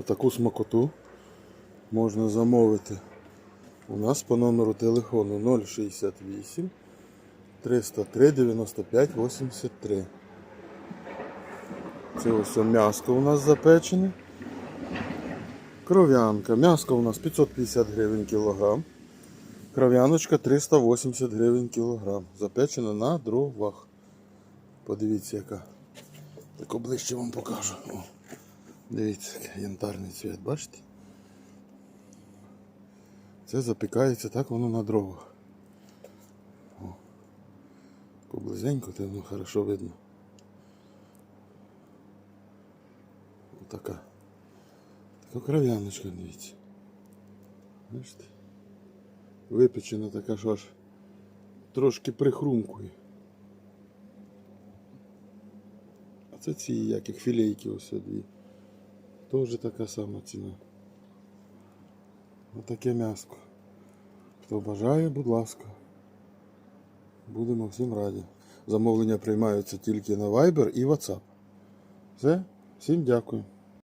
Отаку смакоту можна замовити у нас по номеру телефону 068 303 95 83. Це ось м'яско у нас запечене. Кров'янка. М'яско у нас 550 гривень кілограм. Кров'яночка 380 гривень кілограм. Запечена на дровах. Подивіться, яка. Так ближче вам покажу. Дивіться, янтарний цвіт, бачите? Це запікається так воно на дровах. Поблизенько, то воно хорошо видно. Отака. Така кров'яночка, дивіться. Бачите? Випечена така, що аж трошки прихрумкує. А це ці як їх філейки ось дві. Теж така сама ціна. Отаке м'яско. Хто бажає, будь ласка. Будемо всім раді. Замовлення приймаються тільки на Viber і WhatsApp. Все, всім дякую.